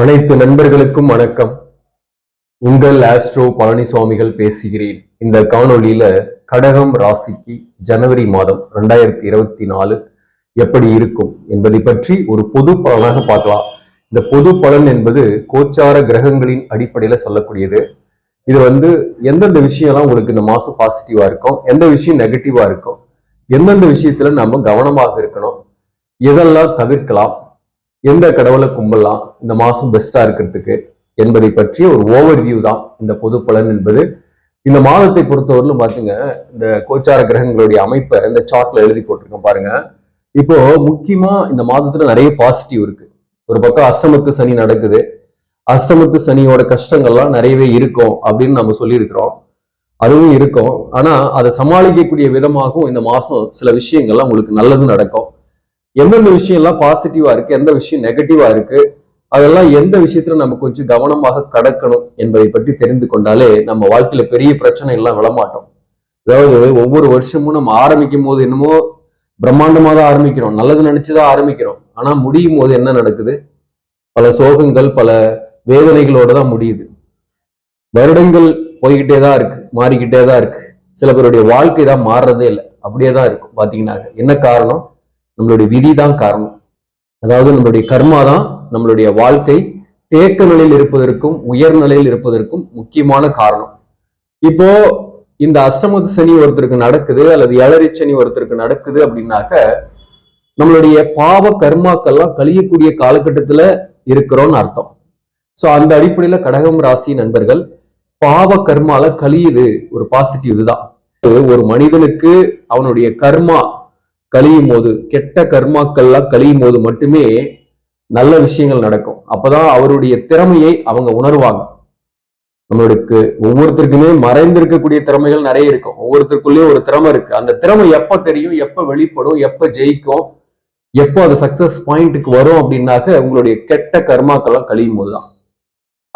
அனைத்து நண்பர்களுக்கும் வணக்கம். உங்கள் ஆஸ்ட்ரோ பழனிசுவாமிகள் பேசுகிறேன். இந்த காணொளியில கடகம் ராசிக்கு ஜனவரி மாதம் ரெண்டாயிரத்தி இருபத்தி நாலு எப்படி இருக்கும் என்பதை பற்றி ஒரு பொது பலனாக பார்க்கலாம். இந்த பொது பலன் என்பது கோச்சார கிரகங்களின் அடிப்படையில சொல்லக்கூடியது. இது வந்து எந்தெந்த விஷயம்லாம் உங்களுக்கு இந்த மாசம் பாசிட்டிவா இருக்கும் எந்த விஷயம் நெகட்டிவா இருக்கும் எந்தெந்த விஷயத்துல நம்ம கவனமாக இருக்கணும் எதெல்லாம் தவிர்க்கலாம் எந்த கடவுளை கும்பலாம்? இந்த மாசம் பெஸ்டா இருக்கிறதுக்கு என்பதை பற்றிய ஒரு ஓவர் வியூ தான் இந்த பொது பலன் என்பது. இந்த மாதத்தை பொறுத்தவரையிலும் பாத்துங்க இந்த கோச்சார கிரகங்களுடைய அமைப்பை இந்த சார்ட்ல எழுதி போட்டிருக்கோம் பாருங்க. இப்போ முக்கியமா இந்த மாதத்துல நிறைய பாசிட்டிவ் இருக்கு. ஒரு பக்கம் அஷ்டமத்து சனி நடக்குது. அஷ்டமத்து சனியோட கஷ்டங்கள்லாம் நிறையவே இருக்கும் அப்படின்னு நம்ம சொல்லியிருக்கிறோம். அதுவும் இருக்கும். ஆனா அதை சமாளிக்கக்கூடிய விதமாகவும் இந்த மாசம் சில விஷயங்கள்லாம் உங்களுக்கு நல்லதும் நடக்கும். எந்தெந்த விஷயம் எல்லாம் பாசிட்டிவா இருக்கு எந்த விஷயம் நெகட்டிவா இருக்கு அதெல்லாம் எந்த விஷயத்துல நம்ம கொஞ்சம் கவனமாக கடக்கணும் என்பதை பற்றி தெரிந்து கொண்டாலே நம்ம வாழ்க்கையில பெரிய பிரச்சனை எல்லாம் விழமாட்டோம் அதாவது ஒவ்வொரு வருஷமும் நம்ம ஆரம்பிக்கும் போது என்னமோ பிரம்மாண்டமாக தான் ஆரம்பிக்கிறோம் நல்லது நினைச்சுதான் ஆரம்பிக்கிறோம். ஆனா முடியும் போது என்ன நடக்குது? பல சோகங்கள் பல வேதனைகளோட தான் முடியுது. வருடங்கள் போய்கிட்டே தான் இருக்கு மாறிக்கிட்டே தான் இருக்கு. சில பேருடைய வாழ்க்கை தான் மாறுறதே இல்லை அப்படியே தான் இருக்கும் பாத்தீங்கன்னா என்ன காரணம்? நம்மளுடைய விதி தான் காரணம். அதாவது நம்மளுடைய கர்மா தான் நம்மளுடைய வாழ்க்கை தேக்க நிலையில் இருப்பதற்கும் உயர் நிலையில் இருப்பதற்கும் முக்கியமான காரணம். இப்போ இந்த அஷ்டமத்து சனி ஒருத்தருக்கு நடக்குது அல்லது ஏழரை சனி ஒருத்தருக்கு நடக்குது அப்படின்னாக்க நம்மளுடைய பாவ கர்மாக்கள்லாம் கழியக்கூடிய காலகட்டத்துல இருக்கிறோம்னு அர்த்தம். சோ அந்த அடிப்படையில கடகம் ராசி நண்பர்கள் பாவ கர்மால கழியுது ஒரு பாசிட்டிவ் இதுதான். ஒரு மனிதனுக்கு அவனுடைய கர்மா கழியும் போது கெட்ட கர்மாக்கள்லாம் கழியும் போது மட்டுமே நல்ல விஷயங்கள் நடக்கும். அப்பதான் அவருடைய திறமையை அவங்க உணர்வாங்க. நம்மளுக்கு ஒவ்வொருத்தருக்குமே மறைந்திருக்கக்கூடிய திறமைகள் நிறைய இருக்கும். ஒவ்வொருத்தருக்குள்ளேயும் ஒரு திறமை இருக்கு. அந்த திறமை எப்ப தெரியும் எப்ப வெளிப்படும் எப்ப ஜெயிக்கும் எப்போ அது சக்சஸ் பாயிண்ட்டுக்கு வரும் அப்படின்னாக்க உங்களுடைய கெட்ட கர்மாக்கள்லாம் கழியும் போதுதான்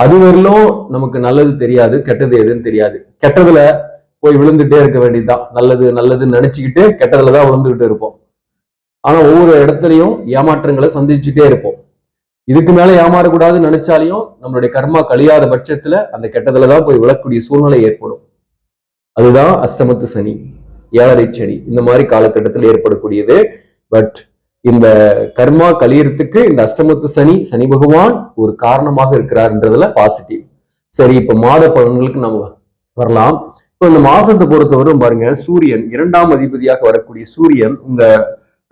அது வரலும் நமக்கு நல்லது தெரியாது கெட்டது எதுன்னு தெரியாது. கெட்டதுல போய் விழுந்துட்டே இருக்க வேண்டியதுதான். நல்லது நல்லதுன்னு நினைச்சுக்கிட்டு கெட்டதுல தான் விழுந்துகிட்டு இருப்போம். ஆனா ஒவ்வொரு இடத்துலையும் ஏமாற்றங்களை சந்திச்சுட்டே இருப்போம். இதுக்கு மேல ஏமாறக்கூடாதுன்னு நினைச்சாலையும் நம்மளுடைய கர்மா கழியாத பட்சத்துல அந்த கெட்டதுல தான் போய் விழக்கூடிய சூழ்நிலை ஏற்படும். அதுதான் அஷ்டமத்து சனி ஏழரை சனி. இந்த மாதிரி காலகட்டத்தில் ஏற்படக்கூடியது. பட் இந்த கர்மா கழியறதுக்கு இந்த அஷ்டமத்து சனி சனி பகவான் ஒரு காரணமாக இருக்கிறார்ன்றதுல பாசிட்டிவ். சரி இப்ப மாத பலன்களுக்கு நம்ம வரலாம். இப்போ இந்த மாசத்தை பொறுத்தவரும் பாருங்க சூரியன் இரண்டாம் அதிபதியாக வரக்கூடிய சூரியன் உங்க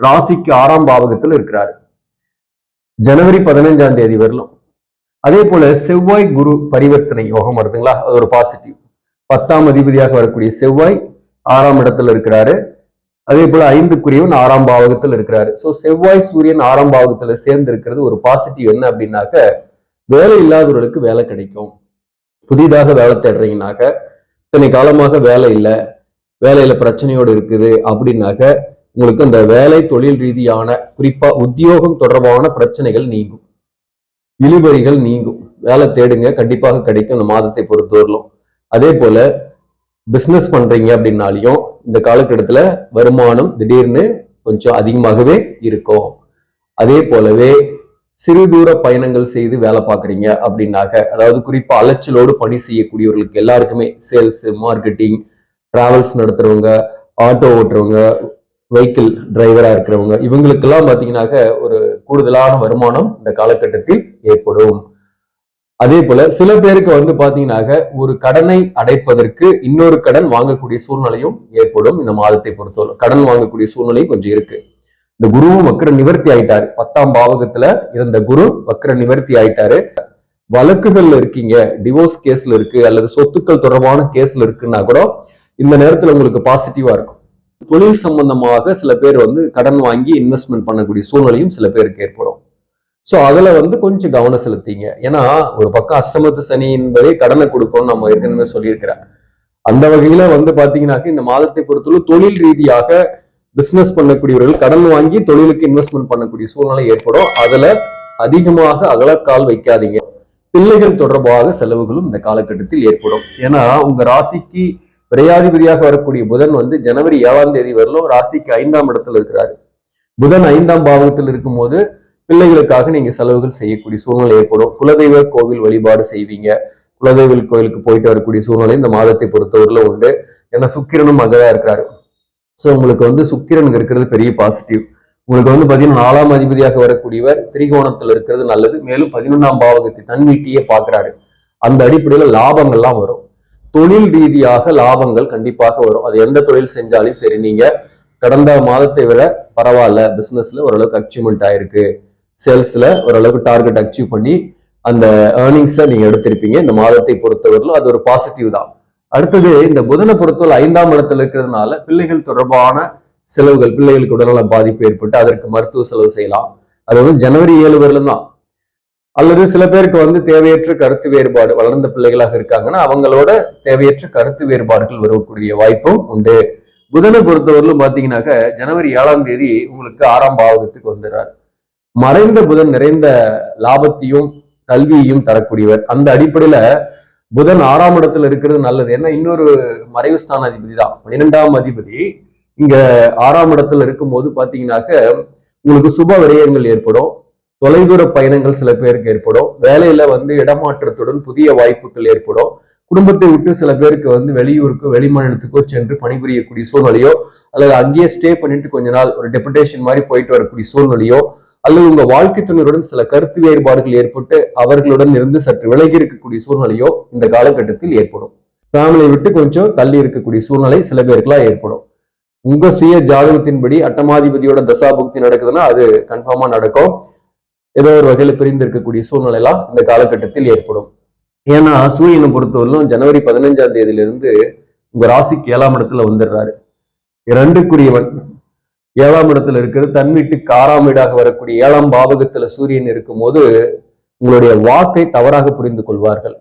ராசிக்கு ஆறாம் பாவகத்துல இருக்கிறாரு. ஜனவரி பதினஞ்சாம் தேதி வரலாம். அதே போல செவ்வாய் குரு பரிவர்த்தனை யோகம் வருதுங்களா? அது ஒரு பாசிட்டிவ் பத்தாம் அதிபதியாக வரக்கூடிய செவ்வாய் ஆறாம் இடத்துல இருக்கிறாரு. அதே போல ஐந்துக்குரியவன் ஆறாம் பாவகத்தில் இருக்கிறாரு. சோ செவ்வாய் சூரியன் ஆறாம் பாவகத்துல சேர்ந்து இருக்கிறது ஒரு பாசிட்டிவ் என்ன அப்படின்னாக்க வேலை இல்லாதவர்களுக்கு வேலை கிடைக்கும். புதிதாக வேலை தேடுறீங்கனாக்க இத்தனை காலமாக வேலை இல்லை வேலையில பிரச்சனையோடு இருக்குது அப்படின்னாக்க உங்களுக்கு அந்த வேலை தொழில் ரீதியான குறிப்பா உத்தியோகம் தொடர்பான பிரச்சனைகள் நீங்கும். இழுபறிகள் நீங்கும். வேலை தேடுங்க கண்டிப்பாக கிடைக்கும் இந்த மாதத்தை பொறுத்தவரையிலும். அதே போல பிஸ்னஸ் பண்றீங்க அப்படின்னாலையும் இந்த காலகட்டத்துல வருமானம் திடீர்னு கொஞ்சம் அதிகமாகவே இருக்கும். அதே போலவே சிறு தூர பயணங்கள் செய்து வேலை பார்க்குறீங்க அப்படின்னாக்க அதாவது குறிப்பாக அலைச்சலோடு பணி செய்யக்கூடியவர்களுக்கு எல்லாருக்குமே சேல்ஸ் மார்க்கெட்டிங் டிராவல்ஸ் நடத்துறவங்க ஆட்டோ ஓட்டுறவங்க வெஹிக்கிள் டிரைவராக இருக்கிறவங்க இவங்களுக்கெல்லாம் பார்த்தீங்கன்னாக்க ஒரு கூடுதலான வருமானம் இந்த காலகட்டத்தில் ஏற்படும். அதே போல சில பேருக்கு வந்து பாத்தீங்கன்னாக்க ஒரு கடனை அடைப்பதற்கு இன்னொரு கடன் வாங்கக்கூடிய சூழ்நிலையும் ஏற்படும். இந்த மாதத்தை பொறுத்தவரை கடன் வாங்கக்கூடிய சூழ்நிலையும் கொஞ்சம் இருக்கு. இந்த குருவும் வக்ர நிவர்த்தி ஆயிட்டாரு. பத்தாம் பாவகத்துல இருந்த குரு வக்ர நிவர்த்தி ஆயிட்டாரு. வழக்குகள்ல இருக்கீங்க டிவோர்ஸ் கேஸ்ல இருக்கு அல்லது சொத்துக்கள் தொடர்பான கேஸ்ல இருக்குன்னா கூட இந்த நேரத்துல உங்களுக்கு பாசிட்டிவா இருக்கும். தொழில் சம்பந்தமாக சில பேர் வந்து கடன் வாங்கி இன்வெஸ்ட்மெண்ட் பண்ணக்கூடிய சூழ்நிலையும் சில பேருக்கு ஏற்படும். ஸோ அதுல வந்து கொஞ்சம் கவனம் செலுத்திங்க. ஏன்னா ஒரு பக்கம் அஷ்டமத்து சனி என்பதே கடனை கொடுக்கும்னு நம்ம ஏற்கனவே சொல்லியிருக்கிறேன். அந்த வகையில வந்து பாத்தீங்கன்னாக்க இந்த மாதத்தை பொறுத்தவரை தொழில் ரீதியாக பிசினஸ் பண்ணக்கூடியவர்கள் கடன் வாங்கி தொழிலுக்கு இன்வெஸ்ட்மெண்ட் பண்ணக்கூடிய சூழ்நிலை ஏற்படும். அதுல அதிகமாக அகலக்கால் வைக்காதீங்க. பிள்ளைகள் தொடர்பாக செலவுகளும் இந்த காலகட்டத்தில் ஏற்படும். ஏன்னா உங்க ராசிக்கு விரையாதிபதியாக வரக்கூடிய புதன் வந்து ஜனவரி ஏழாம் தேதி வரலும் ராசிக்கு ஐந்தாம் இடத்துல இருக்கிறாரு. புதன் ஐந்தாம் பாவகத்தில் இருக்கும்போது பிள்ளைகளுக்காக நீங்க செலவுகள் செய்யக்கூடிய சூழ்நிலை ஏற்படும். குலதெய்வ கோவில் வழிபாடு செய்வீங்க. குலதெய்வ கோவிலுக்கு போயிட்டு வரக்கூடிய சூழ்நிலை இந்த மாதத்தை பொறுத்தவரையில உண்டு. ஏன்னா சுக்கிரனும் அங்கதான் இருக்கிறாரு. ஸோ உங்களுக்கு வந்து சுக்கிரன் இருக்கிறது பெரிய பாசிட்டிவ் உங்களுக்கு வந்து பாத்தீங்கன்னா நாலாம் அதிபதியாக வரக்கூடியவர் திரிகோணத்தில் இருக்கிறது நல்லது. மேலும் பதினொன்றாம் பாவகத்தை தன் வீட்டையே அந்த அடிப்படையில லாபங்கள்லாம் வரும். தொழில் ரீதியாக லாபங்கள் கண்டிப்பாக வரும். அது எந்த தொழில் செஞ்சாலும் சரி நீங்க கடந்த மாதத்தை விட பரவாயில்ல பிசினஸ்ல ஓரளவுக்கு அச்சீவ்மெண்ட் ஆயிருக்கு. சேல்ஸ்ல ஓரளவுக்கு டார்கெட் அச்சீவ் பண்ணி அந்த ஏர்னிங்ஸை நீங்க எடுத்திருப்பீங்க. இந்த மாதத்தை பொறுத்தவரையிலும் அது ஒரு பாசிட்டிவ் தான். அடுத்தது இந்த புதனை பொறுத்தவரை ஐந்தாம் இடத்துல இருக்கிறதுனால பிள்ளைகள் தொடர்பான செலவுகள் பிள்ளைகளுக்கு உடல்நல பாதிப்பு ஏற்பட்டு அதற்கு மருத்துவ செலவு செய்யலாம். அது வந்து ஜனவரி ஏழு வரலும் தான் அல்லது சில பேருக்கு வந்து தேவையற்ற கருத்து வேறுபாடு வளர்ந்த பிள்ளைகளாக இருக்காங்கன்னா அவங்களோட தேவையற்ற கருத்து வேறுபாடுகள் வரக்கூடிய வாய்ப்பும் உண்டு. புதனை பொறுத்தவரையிலும் பார்த்தீங்கன்னாக்க ஜனவரி ஏழாம் தேதி உங்களுக்கு ஆறாம் பாவகத்துக்கு வந்துடுறார். மறைந்த புதன் நிறைந்த லாபத்தையும் கல்வியையும் தரக்கூடியவர். அந்த அடிப்படையில புதன் ஆறாம் இடத்துல இருக்கிறது நல்லது. ஏன்னா இன்னொரு மறைவு ஸ்தான அதிபதி தான். பன்னிரெண்டாம் அதிபதி இங்க ஆறாம் இடத்துல இருக்கும்போது பாத்தீங்கன்னாக்க உங்களுக்கு சுப விரயங்கள் ஏற்படும். தொலைதூர பயணங்கள் சில பேருக்கு ஏற்படும். வேலையில வந்து இடமாற்றத்துடன் புதிய வாய்ப்புகள் ஏற்படும். குடும்பத்தை விட்டு சில பேருக்கு வந்து வெளியூருக்கோ வெளிமாநிலத்துக்கோ சென்று பணிபுரியக்கூடிய சூழ்நிலையோ அல்லது அங்கேயே ஸ்டே பண்ணிட்டு கொஞ்ச நாள் ஒரு டெபுடேஷன் மாதிரி போயிட்டு வரக்கூடிய சூழ்நிலையோ அல்லது உங்க வாழ்க்கை துணையுடன் சில கருத்து வேறுபாடுகள் ஏற்பட்டு அவர்களுடன் இருந்து சற்று விலகி இருக்கக்கூடிய சூழ்நிலையோ இந்த காலகட்டத்தில் ஏற்படும். ஃபேமிலியை விட்டு கொஞ்சம் தள்ளி இருக்கக்கூடிய சூழ்நிலை சில பேருக்குலாம் ஏற்படும். உங்க சுய ஜாதகத்தின்படி அட்டமாதிபதியோட தசாபுக்தி நடக்குதுன்னா அது கன்ஃபார்மா நடக்கும். ஏதோ ஒரு வகையில் பிரிந்து இருக்கக்கூடிய சூழ்நிலை எல்லாம் இந்த காலகட்டத்தில் ஏற்படும். ஏன்னா சூரியனை பொறுத்தவரையிலும் ஜனவரி பதினஞ்சாம் தேதியிலிருந்து உங்க ராசிக்கு ஏழாம் இடத்துல வந்துடுறாரு. இரண்டுக்குரியவன் ஏழாம் இடத்துல இருக்கிறது தன் வீட்டுக்கு ஆறாம் வீடாக வரக்கூடிய ஏழாம் பாவகத்துல சூரியன் இருக்கும்போது உங்களுடைய வாக்கை தவறாக புரிந்து கொள்வார்கள்.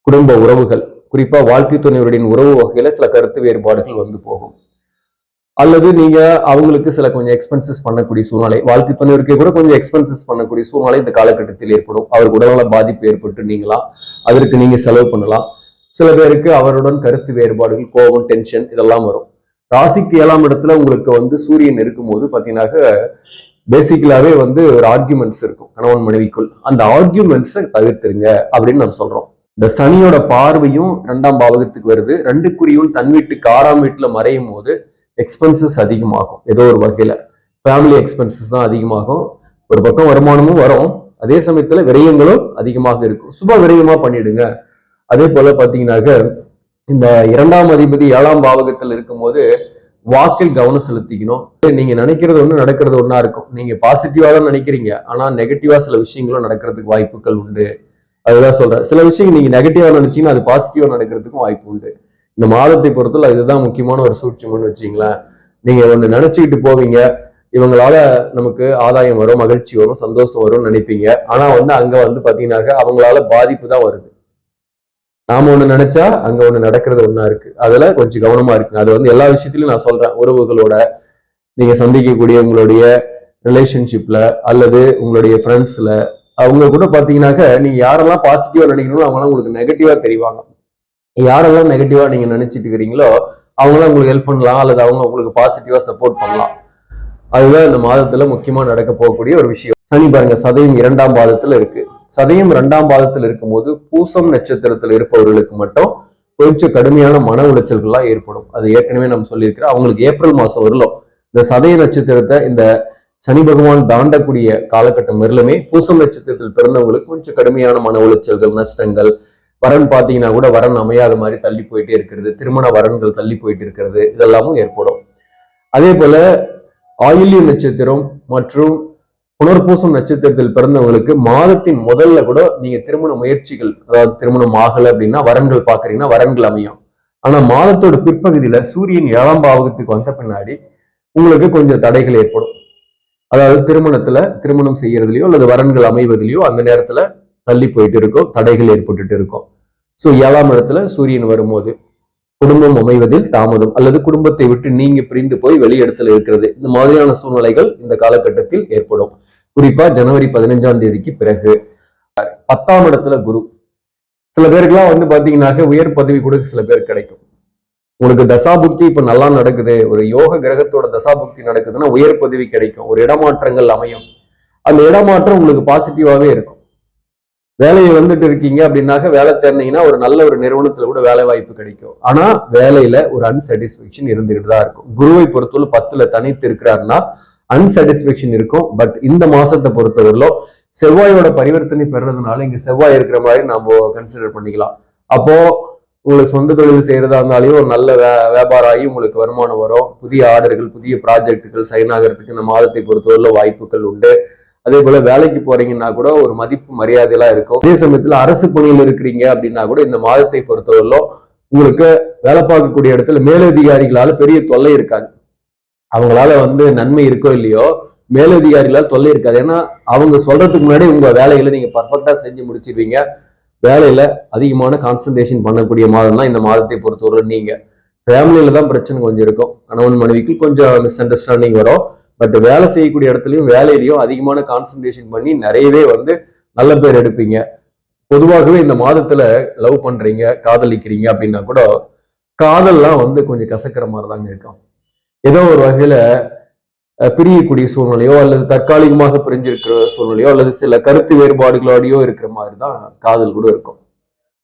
குடும்ப உறவுகள் குறிப்பா வாழ்க்கை துணைவருடைய உறவு வகையில சில கருத்து வேறுபாடுகள் வந்து போகும். அல்லது நீங்க அவங்களுக்கு சில கொஞ்சம் எக்ஸ்பென்சஸ் பண்ணக்கூடிய சூழ்நிலை வாழ்க்கை துணைவருக்கே கூட கொஞ்சம் எக்ஸ்பென்சஸ் பண்ணக்கூடிய சூழ்நிலை இந்த காலகட்டத்தில் ஏற்படும். அவருக்கு உடல்நல பாதிப்பு ஏற்பட்டு நீங்களாம் அதற்கு நீங்க செலவு பண்ணலாம். சில பேருக்கு அவருடன் கருத்து வேறுபாடுகள் கோபம் டென்ஷன் இதெல்லாம் வரும். ராசிக்கு ஏழாம் இடத்துல உங்களுக்கு வந்து சூரியன் இருக்கும்போது பாத்தீங்கன்னாக்க பேசிக்கலாவே வந்து ஒரு ஆர்கியூமெண்ட்ஸ் இருக்கும். கணவன் மனைவிக்குள். அந்த ஆர்கியூமெண்ட்ஸை தவிர்த்துருங்க அப்படின்னு நம்ம சொல்றோம். இந்த சனியோட பார்வையும் ரெண்டாம் பாவகத்துக்கு வருது. ரெண்டு குறியும் தன் வீட்டுக்கு ஆறாம் வீட்டுல மறையும் போது எக்ஸ்பென்சஸ் அதிகமாகும். ஏதோ ஒரு வகையில. ஃபேமிலி எக்ஸ்பென்சஸ் தான் அதிகமாகும். ஒரு பக்கம் வருமானமும் வரும். அதே சமயத்துல விரயங்களும் அதிகமாக இருக்கும். சுப விரயமா பண்ணிடுங்க. அதே போல பாத்தீங்கன்னாக்க இந்த இரண்டாம் அதிபதி ஏழாம் பாவகத்தில் இருக்கும்போது வாக்கில் கவனம் செலுத்திக்கணும். நீங்க நினைக்கிறது ஒண்ணு நடக்கிறது ஒன்றா இருக்கும். நீங்க பாசிட்டிவா தான் நினைக்கிறீங்க. ஆனா நெகட்டிவா சில விஷயங்களும் நடக்கிறதுக்கு வாய்ப்புகள் உண்டு. அதுதான் சொல்றேன். சில விஷயங்கள் நீங்க நெகட்டிவா நினைச்சீங்கன்னா அது பாசிட்டிவா நடக்கிறதுக்கும் வாய்ப்பு உண்டு. இந்த மாதத்தை பொறுத்தல இதுதான் முக்கியமான ஒரு சூட்சம்னு வச்சுங்களேன் நீங்க ஒண்ணு நினைச்சுக்கிட்டு போவீங்க. இவங்களால நமக்கு ஆதாயம் வரும் மகிழ்ச்சி வரும் சந்தோஷம் வரும்னு நினைப்பீங்க. ஆனா வந்து அங்க வந்து பாத்தீங்கன்னாக்க அவங்களால பாதிப்பு தான் வருது. நாம ஒண்ணு நினைச்சா அங்க ஒண்ணு நடக்கிறது ஒண்ணா இருக்கு. அதுல கொஞ்சம் கவனமா இருக்குங்க அது வந்து எல்லா விஷயத்திலயும் நான் சொல்றேன். உறவுகளோட நீங்க சந்திக்கக்கூடிய உங்களுடைய ரிலேஷன்ஷிப்ல அல்லது உங்களுடைய ஃப்ரெண்ட்ஸ்ல அவங்க கூட பாத்தீங்கன்னாக்க நீங்க யாரெல்லாம் பாசிட்டிவா நினைக்கணும் அவங்களாம் உங்களுக்கு நெகட்டிவா தெரிவாங்க. யாரெல்லாம் நெகட்டிவா நீங்க நினைச்சிட்டு இருக்கிறீங்களோ அவங்களாம் உங்களுக்கு ஹெல்ப் பண்ணலாம். அல்லது அவங்க உங்களுக்கு பாசிட்டிவா சப்போர்ட் பண்ணலாம். அதுதான் இந்த மாதத்துல முக்கியமா நடக்க போகக்கூடிய ஒரு விஷயம். சனி பாருங்க சதயம் இரண்டாம் பாதத்துல இருக்கு. சதயம் இரண்டாம் பாதத்தில் இருக்கும்போது பூசம் நட்சத்திரத்தில் இருப்பவர்களுக்கு மட்டும் கொஞ்சம் கடுமையான மன உளைச்சல்கள்லாம் ஏற்படும். அது ஏற்கனவே நம்ம சொல்லியிருக்கிறோம். அவங்களுக்கு ஏப்ரல் மாதம் வரலும் இந்த சதய நட்சத்திரத்தை இந்த சனி பகவான் தாண்டக்கூடிய காலகட்டம் வரலுமே பூசம் நட்சத்திரத்தில் பிறந்தவங்களுக்கு கொஞ்சம் கடுமையான மன உளைச்சல்கள் நஷ்டங்கள் வரன் பார்த்தீங்கன்னா கூட வரன் அமையாத மாதிரி தள்ளி போயிட்டே இருக்கிறது. திருமண வரன்கள் தள்ளி போயிட்டு இருக்கிறது. இதெல்லாமும் ஏற்படும். அதே போல ஆயுள்ய நட்சத்திரம் மற்றும் புனர்பூசம் நட்சத்திரத்தில் பிறந்தவங்களுக்கு மாதத்தின் முதல்ல கூட நீங்க திருமண முயற்சிகள் அதாவது திருமணம் ஆகலை அப்படின்னா வரன்கள் பாக்குறீங்கன்னா வரன்கள் அமையும். ஆனா மாதத்தோட பிற்பகுதியில சூரியன் ஏழாம் பாவகத்துக்கு வந்த பின்னாடி உங்களுக்கு கொஞ்சம் தடைகள் ஏற்படும். அதாவது திருமணத்துல திருமணம் செய்யறதுலயோ அல்லது வரன்கள் அமைவதிலையோ அந்த நேரத்துல தள்ளி போயிட்டு இருக்கோம் தடைகள் ஏற்பட்டுட்டு இருக்கும். ஸோ ஏழாம் இடத்துல சூரியன் வரும்போது குடும்பம் அமைவதில் தாமதம் அல்லது குடும்பத்தை விட்டு நீங்க பிரிந்து போய் வெளியிடத்துல இருக்கிறது. இந்த மாதிரியான சூழ்நிலைகள் இந்த காலகட்டத்தில் ஏற்படும். குறிப்பா ஜனவரி பதினஞ்சாம் தேதிக்கு பிறகு. பத்தாம் இடத்துல குரு. சில பேருக்குலாம் வந்து பாத்தீங்கன்னாக்க உயர் பதவி கூட சில பேர் கிடைக்கும். உங்களுக்கு தசாபுக்தி இப்ப நல்லா நடக்குது. ஒரு யோக கிரகத்தோட தசாபுக்தி நடக்குதுன்னா உயர் பதவி கிடைக்கும். ஒரு இடமாற்றங்கள் அமையும். அந்த இடமாற்றம் உங்களுக்கு பாசிட்டிவாவே இருக்கும். வேலையை வந்துட்டு இருக்கீங்க அப்படின்னாக்க வேலை தேர்ந்தீங்கன்னா ஒரு நல்ல ஒரு நிறுவனத்துல கூட வேலை வாய்ப்பு கிடைக்கும். ஆனா வேலையில ஒரு அன்சாட்டிஸ்பேக்ஷன் இருந்துகிட்டு தான் இருக்கும். குருவை பொறுத்தவரை பத்துல தனித்து இருக்கிறாருன்னா அன்சாட்டிஸ்பேக்ஷன் இருக்கும். பட் இந்த மாசத்தை பொறுத்தவரையிலும் செவ்வாயோட பரிவர்த்தனை பெறதுனால இங்க செவ்வாய் இருக்கிற மாதிரி நம்ம கன்சிடர் பண்ணிக்கலாம். அப்போ உங்களுக்கு சொந்த தொழில் செய்யறதா இருந்தாலையும் ஒரு நல்ல வே வியாபாரம் ஆகி உங்களுக்கு வருமானம் வரும். புதிய ஆர்டர்கள் புதிய ப்ராஜெக்டுகள் சைன் ஆகிறதுக்கு இந்த மாதத்தை பொறுத்தவரையில வாய்ப்புகள் உண்டு. அதே போல வேலைக்கு போறீங்கன்னா கூட ஒரு மதிப்பு மரியாதையெல்லாம் இருக்கும். அதே சமயத்துல அரசு பணியில் இருக்கிறீங்க அப்படின்னா கூட இந்த மாதத்தை பொறுத்தவரையிலும் உங்களுக்கு வேலை பார்க்கக்கூடிய இடத்துல மேலதிகாரிகளால பெரிய தொல்லை இருக்காது. அவங்களால வந்து நன்மை இருக்கோ இல்லையோ மேலதிகாரிகளால் தொல்லை இருக்காது. ஏன்னா அவங்க சொல்றதுக்கு முன்னாடி உங்க வேலைகளை நீங்க பர்ஃபெக்டா செஞ்சு முடிச்சிருவீங்க. வேலையில அதிகமான கான்சன்ட்ரேஷன் பண்ணக்கூடிய மாதம் தான் இந்த மாதத்தை பொறுத்தவரை நீங்க. ஃபேமிலியில தான் பிரச்சனை கொஞ்சம் இருக்கும். கணவன் மனைவிக்கு கொஞ்சம் மிஸ் அண்டர்ஸ்டாண்டிங் வரும். பட் வேலை செய்யக்கூடிய இடத்துலயும் வேலையிலையும் அதிகமான கான்சன்ட்ரேஷன் பண்ணி நிறையவே வந்து நல்ல பேர் எடுப்பீங்க. பொதுவாகவே இந்த மாதத்துல லவ் பண்றீங்க காதலிக்கிறீங்க அப்படின்னா கூட காதல்லாம் வந்து கொஞ்சம் கசக்கிற மாதிரி தாங்க இருக்கும். ஏதோ ஒரு வகையில பிரியக்கூடிய சூழ்நிலையோ அல்லது தற்காலிகமாக பிரிஞ்சிருக்கிற சூழ்நிலையோ அல்லது சில கருத்து வேறுபாடுகளோடையோ இருக்கிற மாதிரி தான் காதல் கூட இருக்கும்.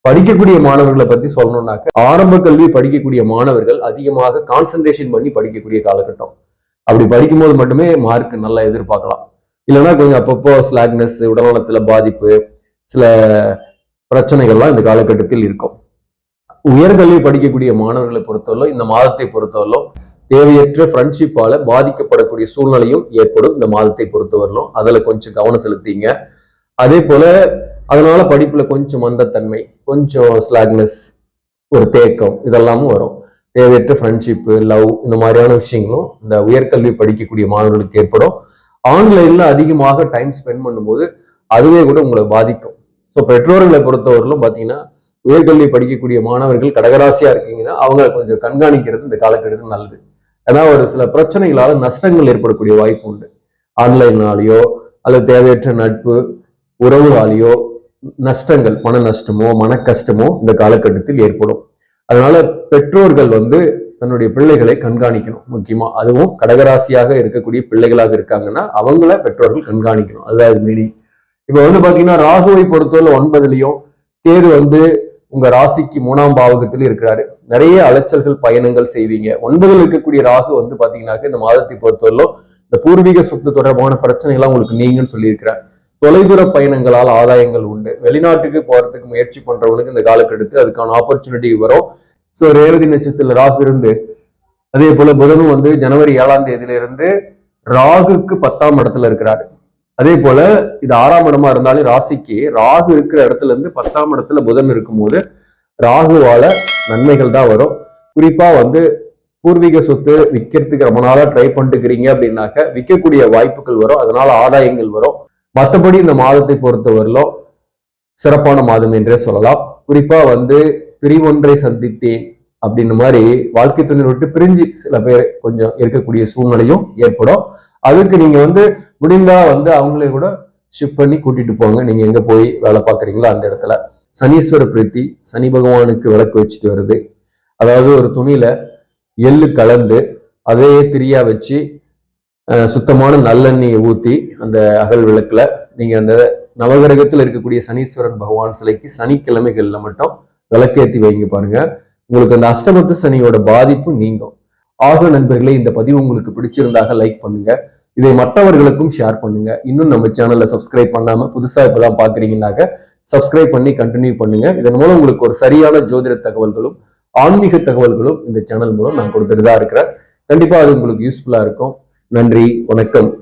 படிக்கக்கூடிய மாணவர்களை பத்தி சொல்லணும்னாக்க ஆரம்ப கல்வி படிக்கக்கூடிய மாணவர்கள் அதிகமாக கான்சன்ட்ரேஷன் பண்ணி படிக்கக்கூடிய காலகட்டம். அப்படி படிக்கும்போது மட்டுமே மார்க் நல்லா எதிர்பார்க்கலாம். இல்லைன்னா கொஞ்சம் அப்பப்போ ஸ்லாக்னஸ் உடல்நலத்துல பாதிப்பு சில பிரச்சனைகள்லாம் இந்த காலகட்டத்தில் இருக்கும். உயர்கல்வி படிக்கக்கூடிய மாணவர்களை பொறுத்தவரை இந்த மாதத்தை பொறுத்தவரையிலும் தேவையற்ற ஃப்ரெண்ட்ஷிப்பால பாதிக்கப்படக்கூடிய சூழ்நிலையும் ஏற்படும் இந்த மாதத்தை பொறுத்தவரையிலும் அதுல கொஞ்சம் கவனம் செலுத்திங்க. அதே போல அதனால படிப்புல கொஞ்சம் மந்தத்தன்மை கொஞ்சம் ஸ்லாக்னஸ் ஒரு தேக்கம் இதெல்லாமும் வரும். தேவையற்ற ஃப்ரெண்ட்ஷிப்பு லவ் இந்த மாதிரியான விஷயங்களும் இந்த உயர்கல்வி படிக்கக்கூடிய மாணவர்களுக்கு ஏற்படும். ஆன்லைனில் அதிகமாக டைம் ஸ்பெண்ட் பண்ணும்போது அதுவே கூட உங்களை பாதிக்கும். ஸோ பெற்றோர்களை பொறுத்தவரையிலும் பார்த்தீங்கன்னா உயர்கல்வி படிக்கக்கூடிய மாணவர்கள் கடகராசியாக இருக்கீங்கன்னா அவங்க கொஞ்சம் கண்காணிக்கிறது இந்த காலகட்டத்தில் நல்லது. ஏன்னா ஒரு சில பிரச்சனைகளால் நஷ்டங்கள் ஏற்படக்கூடிய வாய்ப்பு உண்டு. ஆன்லைனாலேயோ அல்லது தேவையற்ற நட்பு உறவுகளாலேயோ நஷ்டங்கள் பண நஷ்டமோ மன கஷ்டமோ இந்த காலகட்டத்தில் ஏற்படும். அதனால பெற்றோர்கள் வந்து தன்னுடைய பிள்ளைகளை கண்காணிக்கணும் முக்கியமா. அதுவும் கடகராசியாக இருக்கக்கூடிய பிள்ளைகளாக இருக்காங்கன்னா அவங்கள பெற்றோர்கள் கண்காணிக்கணும். அதுதான் மீனிங் இப்ப வந்து பாத்தீங்கன்னா ராகுவை பொறுத்தவரை ஒன்பதுலயும் தேர் வந்து உங்க ராசிக்கு மூணாம் பாவகத்தில் இருக்கிறாரு. நிறைய அலைச்சல்கள் பயணங்கள் செய்வீங்க. ஒன்பதில் இருக்கக்கூடிய ராகு வந்து பாத்தீங்கன்னாக்க இந்த மாதத்தை பொறுத்தவரையிலும் இந்த பூர்வீக சொத்து தொடர்பான பிரச்சனைகள்லாம் உங்களுக்கு நீங்கன்னு சொல்லியிருக்கிறார். தொலைதூர பயணங்களால் ஆதாயங்கள் உண்டு. வெளிநாட்டுக்கு போறதுக்கு முயற்சி பண்றவங்களுக்கு இந்த காலக்கெடுத்து அதுக்கான ஆப்பர்ச்சுனிட்டி வரும். ஸோ ரேவதி நட்சத்திரத்துல ராகு இருந்து அதே போல புதனும் வந்து ஜனவரி ஏழாம் தேதியில இருந்து ராகுக்கு பத்தாம் இடத்துல இருக்கிறாரு. அதே போல இது ஆறாம் இடமா இருந்தாலும் ராசிக்கு ராகு இருக்கிற இடத்துல இருந்து பத்தாம் இடத்துல புதன் இருக்கும்போது ராகுவால நன்மைகள் தான் வரும். குறிப்பா வந்து பூர்வீக சொத்து விற்கிறதுக்கு ரொம்ப நாளா ட்ரை பண்ணிட்டுக்கிறீங்க அப்படின்னாக்க விற்கக்கூடிய வாய்ப்புகள் வரும். அதனால ஆதாயங்கள் வரும். மற்றபடி இந்த மாதத்தை பொறுத்தவரையிலும் சிறப்பான மாதம் என்றே சொல்லலாம். குறிப்பா வந்து பிரிவொன்றை சந்தித்தேன் அப்படின்ற மாதிரி வாழ்க்கை துணை விட்டு பிரிஞ்சு சில பேர் கொஞ்சம் இருக்கக்கூடிய சூழ்நிலையும் ஏற்படும். அதுக்கு நீங்க வந்து முடிந்தா வந்து அவங்களே கூட ஷிஃப்ட் பண்ணி கூட்டிட்டு போங்க. நீங்க எங்க போய் வேலை பார்க்குறீங்களோ அந்த இடத்துல. சனீஸ்வர பிரீத்தி சனி பகவானுக்கு விளக்கு வச்சுட்டு வருது. அதாவது ஒரு துணியில எள்ளு கலந்து அதே திரியா வச்சு சுத்தமான நல்லெண்ணெயை ஊற்றி அந்த அகல் விளக்கில் நீங்கள் அந்த நவகிரகத்தில் இருக்கக்கூடிய சனீஸ்வரன் பகவான் சிலைக்கு சனிக்கிழமைகளில் மட்டும் விளக்கேற்றி வைங்க பாருங்க. உங்களுக்கு அந்த அஷ்டமத்து சனியோட பாதிப்பு நீங்கும். ஆக நண்பர்களே இந்த பதிவு உங்களுக்கு பிடிச்சிருந்தாக லைக் பண்ணுங்க. இதை மற்றவர்களுக்கும் ஷேர் பண்ணுங்க. இன்னும் நம்ம சேனல்ல சப்ஸ்கிரைப் பண்ணாம புதுசா இப்போதான் பாக்குறீங்கன்னாக்க சப்ஸ்கிரைப் பண்ணி கண்டினியூ பண்ணுங்க. இதன் மூலம் உங்களுக்கு ஒரு சரியான ஜோதிட தகவல்களும் ஆன்மீக தகவல்களும் இந்த சேனல் மூலம் நான் கொடுத்துட்டு தான் இருக்கிறேன். கண்டிப்பா அது உங்களுக்கு யூஸ்ஃபுல்லா இருக்கும். நன்றி வணக்கம்.